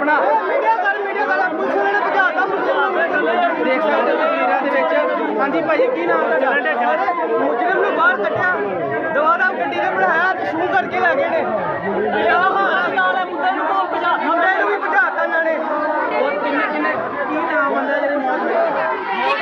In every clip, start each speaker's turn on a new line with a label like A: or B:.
A: ਆਪਣਾ।
B: ਮੀਡੀਆ ਕਰ ਮੀਡੀਆ ਕਰ ਪੁਲਿਸ ਵਾਲੇ ਨੇ ਭਜਾਤਾ ਮੁਸਲਿਮ ਨੂੰ
A: ਦੇਖ ਸਕਦੇ ਹੋ ਤਸਵੀਰਾਂ ਦੇ ਵਿੱਚ। ਹਾਂਜੀ ਭਾਈ ਕੀ ਨਾਮ ਤੁਹਾਡਾ?
B: ਮੁਜਰਮ ਨੂੰ ਬਾਹਰ ਕੱਢਿਆ। ਦਵਾਦਾ ਗੱਡੀ ਤੇ ਬਿਠਾਇਆ ਤੇ ਸ਼ੂ ਕਰਕੇ ਲੈ ਗਏ ਨੇ। ਇਹ ਹਾਲ ਹੈ ਮੁੰਡੇ ਨੂੰ ਕੋਲ ਭਜਾ ਮੁੰਡੇ ਨੂੰ ਵੀ ਭਜਾਤਾ ਇਹਨਾਂ ਨੇ।
A: ਹੋਰ ਕਿੰਨੇ ਕਿੰਨੇ ਕੀ ਨਾਮ ਬੰਦਾ ਜਿਹੜੇ ਮੌਤ ਹੋਏ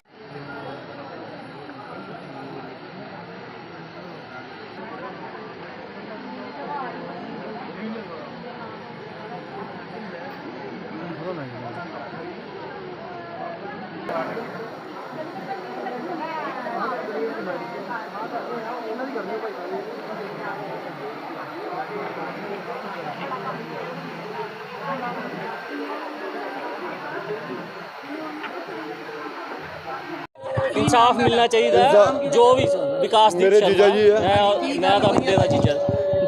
C: ਇਨਸਾਫ ਮਿਲਣਾ ਚਾਹੀਦਾ ਹੈ। ਜੋ ਵੀ ਵਿਕਾਸ ਦੀ
D: ਮੇਰੇ ਜੀਜਾ ਜੀ ਹੈ।
C: ਮੈਂ ਮੈਂ ਤਾਂ ਮੁੰਡੇ ਦਾ ਜੀਜਾ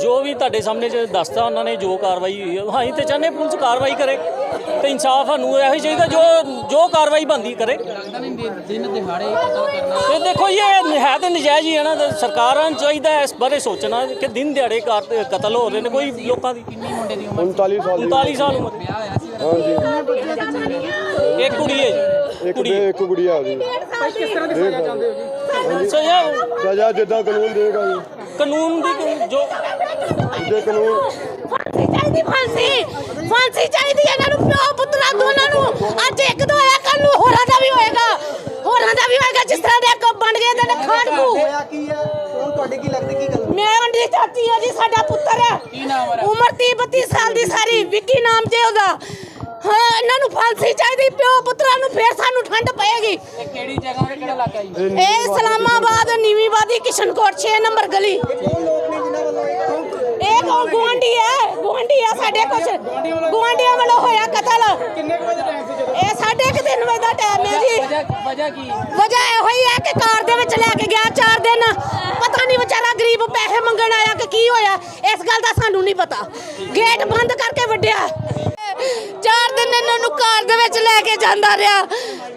C: ਜੋ ਵੀ ਤੁਹਾਡੇ ਸਾਹਮਣੇ ਚ ਦੱਸਤਾ ਉਹਨਾਂ ਨੇ ਜੋ ਕਾਰਵਾਈ ਹੋਈ ਹੈ ਹਾਂ ਤੇ ਚਾਹੁੰਦੇ ਪੁਲਿਸ ਕਾਰਵਾਈ ਕਰੇ ਤੇ ਇਨਸਾਫ ਸਾਨੂੰ ਇਹੋ ਹੀ ਚਾਹੀਦਾ ਜੋ ਜੋ ਕਾਰਵਾਈ ਬੰਦੀ ਕਰੇ।
E: ਦਿਨ ਦਿਹਾੜੇ ਕਤਲ ਕਰਨਾ
C: ਤੇ ਦੇਖੋ ਜੀ, ਇਹ ਹੈ ਤੇ ਨਜਾਇਜ਼ ਹੀ ਹੈ ਨਾ ਸਰਕਾਰਾਂ ਨੂੰ ਚਾਹੀਦਾ ਇਸ ਬਾਰੇ ਸੋਚਣਾ ਕਿ ਦਿਨ ਦਿਹਾੜੇ ਕਤਲ ਹੋ ਰਹੇ ਨੇ ਕੋਈ ਲੋਕਾਂ ਦੀ।
E: ਕਿੰਨੀ ਮੁੰਡੇ ਦੀ ਉਮਰ
D: 39 ਸਾਲ ਦੀ।
C: 39 ਸਾਲ ਉਮਰ।
E: ਵਿਆਹ ਹੋਇਆ ਸੀ।
D: ਹਾਂਜੀ।
C: ਇੱਕ ਕੁੜੀ ਹੈ ਜੀ
D: ਇੱਕ ਇੱਕ ਗੁੜੀਆ
A: ਕਿਸ ਤਰ੍ਹਾਂ ਦੀ ਸਜ਼ਾ ਚਾਹੁੰਦੇ ਹੋ ਜੀ?
D: ਸਜ਼ਾ ਜਿੱਦਾਂ ਕਾਨੂੰਨ ਦੇਗਾ ਜੀ।
C: ਕਾਨੂੰਨ ਦੀ ਜੋ
D: ਜੇ ਕਾਨੂੰਨ
F: ਫਾਂਸੀ ਚਾਹੀਦੀ ਫਾਂਸੀ। ਫਾਂਸੀ ਚਾਹੀਦੀ ਹੈ ਇਹਨਾਂ ਨੂੰ ਪਿਓ ਪੁੱਤਰਾ ਦੋਨਾਂ ਨੂੰ। ਅੱਜ ਇੱਕ ਦੋ ਹੋਇਆ ਕੱਲ ਨੂੰ ਹੋਰਾਂ ਦਾ ਵੀ ਹੋਏਗਾ। ਹੋਰਾਂ ਦਾ ਵੀ ਹੋਏਗਾ ਜਿਸ ਤਰ੍ਹਾਂ ਦੇ ਅੱਗੋਂ ਬਣ ਗਏ ਨੇ ਖਾੜਕੂ
B: ਹੋਇਆ ਕੀ ਹੈ? ਹੁਣ ਤੁਹਾਡੇ ਕੀ ਲੱਗਦਾ ਕੀ ਗੱਲ?
F: ਮੈਂ ਉਹਦੀ ਚਾਚੀ ਹਾਂ ਜੀ ਸਾਡਾ ਪੁੱਤਰ ਹੈ।
E: ਕੀ ਨਾਮ ਉਹਦਾ?
F: ਉਮਰ 30 32 ਸਾਲ ਦੀ ਸਾਰੀ ਵਿੱਕੀ ਨਾਮ ਜੇ ਉਹਦਾ। ਹਾਂ ਇਹਨਾਂ ਨੂੰ ਫਾਂਸੀ ਚਾਹੀਦੀ ਪਿਓ ਪੁੱਤਰਾਂ ਨੂੰ ਫੇਰ ਸਾਨੂੰ ਠੰਡ ਪਏਗੀ।
E: ਇਹ ਕਿਹੜੀ ਜਗ੍ਹਾ ਤੇ ਕਿਹੜਾ ਇਲਾਕਾ ਜੀ?
F: ਇਹ ਇਸਲਾਮਾਬਾਦ ਨੀਵੀਂਵਾਦੀ ਕਿਸ਼ਨਕੋਟ 6 ਨੰਬਰ ਗਲੀ।
B: ਕੌਣ ਲੋਕ ਨੇ ਜਿਨ੍ਹਾਂ ਵੱਲੋਂ ਇਹ
F: ਕੌਣ ਗੁਆਂਢੀ ਹੈ ਗੁਆਂਢੀ ਹੈ ਸਾਡੇ ਕੁਛ। ਗੁਆਂਢੀਆਂ ਵੱਲੋਂ ਹੋਇਆ ਕਤਲ।
B: ਕਿੰਨੇ ਕੁ ਵਜੇ ਟਾਈਮ ਸੀ ਜਦੋਂ?
F: ਇਹ ਸਾਢੇ ਕੁ ਤਿੰਨ ਵਜੇ ਦਾ ਟਾਈਮ ਹੈ ਜੀ।
E: ਵਜ੍ਹਾ ਵਜ੍ਹਾ ਕੀ?
F: ਵਜ੍ਹਾ ਇਹੋ ਹੀ ਹੈ ਕਿ ਕਾਰ ਦੇ ਵਿੱਚ ਲੈ ਕੇ ਗਿਆ ਚਾਰ ਦਿਨ। ਪਤਾ ਨਹੀਂ ਵਿਚਾਰਾ ਗਰੀਬ ਪੈਸੇ ਮੰਗਣ ਆਇਆ ਕਿ ਕੀ ਹੋਇਆ। ਇਸ ਗੱਲ ਦਾ ਸਾਨੂੰ ਨਹੀਂ ਪਤਾ। ਗੇਟ ਬੰਦ ਕਰਕੇ ਵੱਡਿਆ ਚਾਰ ਦਿਨ ਇਹਨਾਂ ਨੂੰ ਕਾਰ ਦੇ ਵਿੱਚ ਲੈ ਕੇ ਜਾਂਦਾ ਰਿਹਾ।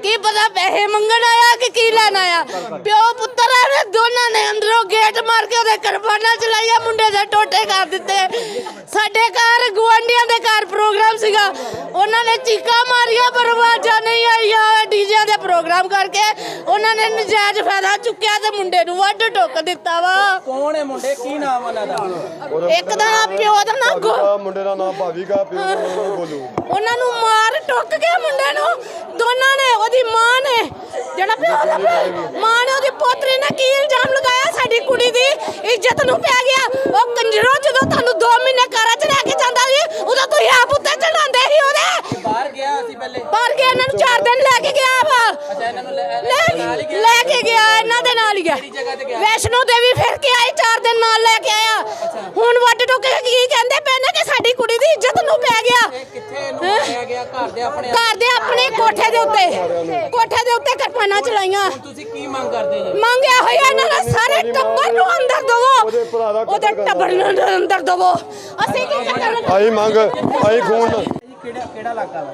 F: ਕੀ ਪਤਾ ਪੈਸੇ ਮੰਗਣ ਆਇਆ ਕਿ ਕੀ ਲੈਣ ਆਇਆ। ਪਿਓ ਪੁੱਤਰ ਇਹਨੇ ਦੋਨਾਂ ਨੇ ਅੰਦਰੋਂ ਗੇਟ ਮਾਰ ਕੇ ਉਹਦੇ ਕਰਬਾਨਾ ਚਲਾਈਆ ਮੁੰਡੇ ਦੇ ਟੋਟੇ ਕਰ ਦਿੱਤੇ। ਸਾਡੇ ਘਰ ਗੁਆਂਢੀਆਂ ਦੇ ਘਰ ਪ੍ਰੋਗਰਾਮ ਸੀਗਾ। ਉਹਨਾਂ ਨੇ ਚੀਕਾਂ ਮਾਰੀਆਂ ਪਰ ਆਵਾਜ਼ਾਂ ਨਹੀਂ ਆਈਆਂ। ਡੀਜੇ ਦੇ ਪ੍ਰੋਗਰਾਮ ਕਰਕੇ ਉਹਨਾਂ ਨੇ ਨਜਾਇਜ਼ ਫਾਇਦਾ ਚੁੱਕਿਆ ਤੇ ਮੁੰਡੇ ਨੂੰ ਵੱਢ ਟੁੱਕ ਦਿੱਤਾ ਵਾ।
E: ਕੌਣ ਹੈ ਮੁੰਡੇ? ਕੀ ਨਾਮ ਉਹਨਾਂ ਦਾ?
F: ਇੱਕ ਦਾ ਪਿਓ ਦਾ ਨਾਂ ਗੋ
D: ਮੁੰਡੇ ਦਾ ਨਾਮ ਭਾਵੀਗਾ ਪਿਓ ਦਾ ਨਾਮ ਬੋਲੂ।
F: ਉਹਨਾਂ ਨੂੰ ਮਾਰ ਟੁੱਕ ਕੇ ਮੁੰਡੇ ਨੂੰ। ਦੋਨਾਂ ਨੇ ਉਹਦੀ ਮਾਂ ਨੇ। ਜਿਹੜਾ ਪਿਓ ਦਾ ਮਾਂ ਨੇ ਉਹਦੀ ਪੋਤਰੀ ਨੇ ਕੀ ਇਲਜ਼ਾਮ ਲਗਾਇਆ ਸਾਡੀ ਕੁੜੀ ਦੀ। ਇੱਜ਼ਤ ਨੂੰ ਪੈ ਗਿਆ ਉਹ ਕੰਜਰੋ ਜਦੋਂ ਤੁਹਾਨੂੰ 2 ਮਹੀਨੇ ਘਰਾਂ 'ਚ ਰਹਿ ਕੇ ਜਾਂਦਾ ਸੀ ਉਦੋਂ ਤੁਸੀਂ ਆਪ ਉੱਤੇ ਚੜਾਉਂਦੇ ਸੀ ਉਹਦੇ
E: ਬਾਹਰ ਗਿਆ ਸੀ ਪਹਿਲੇ
F: ਪਰ ਕੇ ਇਹਨਾਂ ਨੂੰ 4 ਦਿਨ ਲੈ ਕੇ ਗਿਆ ਵਾ
E: ਅੱਛਾ ਇਹਨਾਂ ਨੂੰ ਲੈ
F: ਲੈ ਕੇ ਗਿਆ ਇਹਨਾਂ ਦੇ ਨਾਲ ਹੀ ਗਿਆ? ਵੈਸ਼ਨੋ ਦੇਵੀ ਫਿਰ ਕੇ ਆਈ 4 ਦਿਨ ਨਾਲ ਲੈ ਕੇ ਆਇਆ। ਹੁਣ ਵੱਡ ਟੁੱਕ ਕੇ ਕੀ ਕਹਿੰਦੇ ਪਏ ਨੇ ਕਿ ਸਾਡੀ ਕੁੜੀ ਦੀ ਇੱਜ਼ਤ ਨੂੰ ਪੈ ਗਿਆ।
E: ਇਹ ਕਿੱਥੇ ਇਹਨੂੰ ਮਾਰਿਆ ਗਿਆ? ਘਰ ਦੇ ਆਪਣੇ
F: ਘਰ ਦੇ ਆਪਣੇ ਕੋਠੇ ਦੇ ਉੱਤੇ। ਕੋਠੇ ਦੇ ਉੱਤੇ ਕਿਰਪਾਨਾਂ ਚਲਾਈਆਂ
E: ਤੁਸੀਂ ਕੀ ਮੰਗ ਕਰਦੇ ਜੀ?
F: ਮੰਗਿਆ ਹੋਇਆ ਇਹਨਾਂ ਦਾ ਸਾਰੇ ਟੱਬਰ ਨੂੰ ਅੰਦਰ ਦਵੋ।
D: ਉਹਦੇ
F: ਟੱਬਰ ਨੂੰ ਅੰਦਰ ਦਵੋ। ਅਸੀਂ ਕੀ ਕਰਨਾ
D: ਆਈ ਮੰਗ ਆਈ ਖੂਨ।
E: ਕਿਹੜਾ ਕਿਹੜਾ ਇਲਾਕਾ ਵਾ?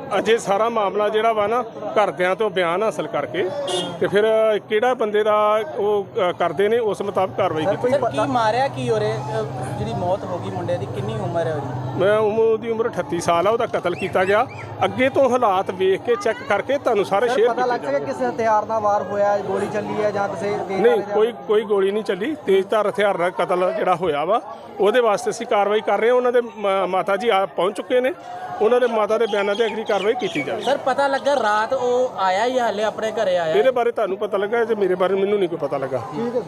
G: ਅਜੇ ਸਾਰਾ ਮਾਮਲਾ ਜਿਹੜਾ ਵਾ ਨਾ ਘਰਦਿਆਂ ਤੋਂ ਬਿਆਨ ਹਾਸਲ ਕਰਕੇ ਤੇ ਫਿਰ ਕਿਹੜਾ ਬੰਦੇ ਦਾ ਉਹ ਕਰਦੇ ਨੇ ਉਸ ਮੁਤਾਬਕ ਕਾਰਵਾਈ ਕੀਤੀ
E: ਕੀ ਮਾਰਿਆ ਕੀ ਹੋਰੇ ਜਿਹੜੀ ਮੌਤ ਹੋ ਗਈ ਮੁੰਡੇ ਦੀ ਕਿੰਨੀ ਉਮਰ ਹੈ ਉਹਦੀ?
G: ਮੈਂ ਉਮਰ ਦੀ ਉਮਰ 38 ਸਾਲ ਆ ਉਹਦਾ ਕਤਲ ਕੀਤਾ ਗਿਆ। ਅੱਗੇ ਤੋਂ ਹਾਲਾਤ ਵੇਖ ਕੇ ਚੈੱਕ ਕਰਕੇ ਤੁਹਾਨੂੰ ਸਾਰੇ ਸ਼ੇਅਰ
B: ਪਤਾ ਲੱਗ
G: ਕੀਤੇ
B: ਸਕਿਆ ਕਿਸੇ ਹਥਿਆਰ ਨਾਲ ਵਾਰ ਹੋਇਆ ਗੋਲੀ ਚੱਲੀ ਹੈ ਜਾਂ ਕਿਸੇ
G: ਨਹੀਂ ਕੋਈ ਕੋਈ ਗੋਲੀ ਨਹੀਂ ਚੱਲੀ। ਤੇਜ਼ਧਾਰ ਹਥਿਆਰ ਨਾਲ ਕਤਲ ਜਿਹੜਾ ਹੋਇਆ ਵਾ ਉਹਦੇ ਵਾਸਤੇ ਅਸੀਂ ਕਾਰਵਾਈ ਕਰ ਰਹੇ ਹਾਂ। ਉਹਨਾਂ ਦੇ ਮਾਤਾ ਜੀ ਆ ਪਹੁੰਚ ਚੁੱਕੇ ਨੇ। ਉਹਨਾਂ ਦੇ ਮਾਤਾ ਦੇ ਬਿਆਨਾਂ ਤੇ ਅਗਲੀ ਕਾਰਵਾਈ ਕੀਤੀ ਜਾਵੇ
E: ਸਰ ਪਤਾ ਲੱਗਾ ਰਾਤ ਉਹ ਆਇਆ ਹੀ ਹਾਲੇ ਆਪਣੇ ਘਰੇ ਆਇਆ।
G: ਇਹਦੇ ਬਾਰੇ ਤੁਹਾਨੂੰ ਪਤਾ ਲੱਗਾ ਜੇ ਮੇਰੇ ਬਾਰੇ ਮੈਨੂੰ ਨਹੀਂ ਕੋਈ ਪਤਾ ਲੱਗਾ। ਠੀਕ ਹੈ।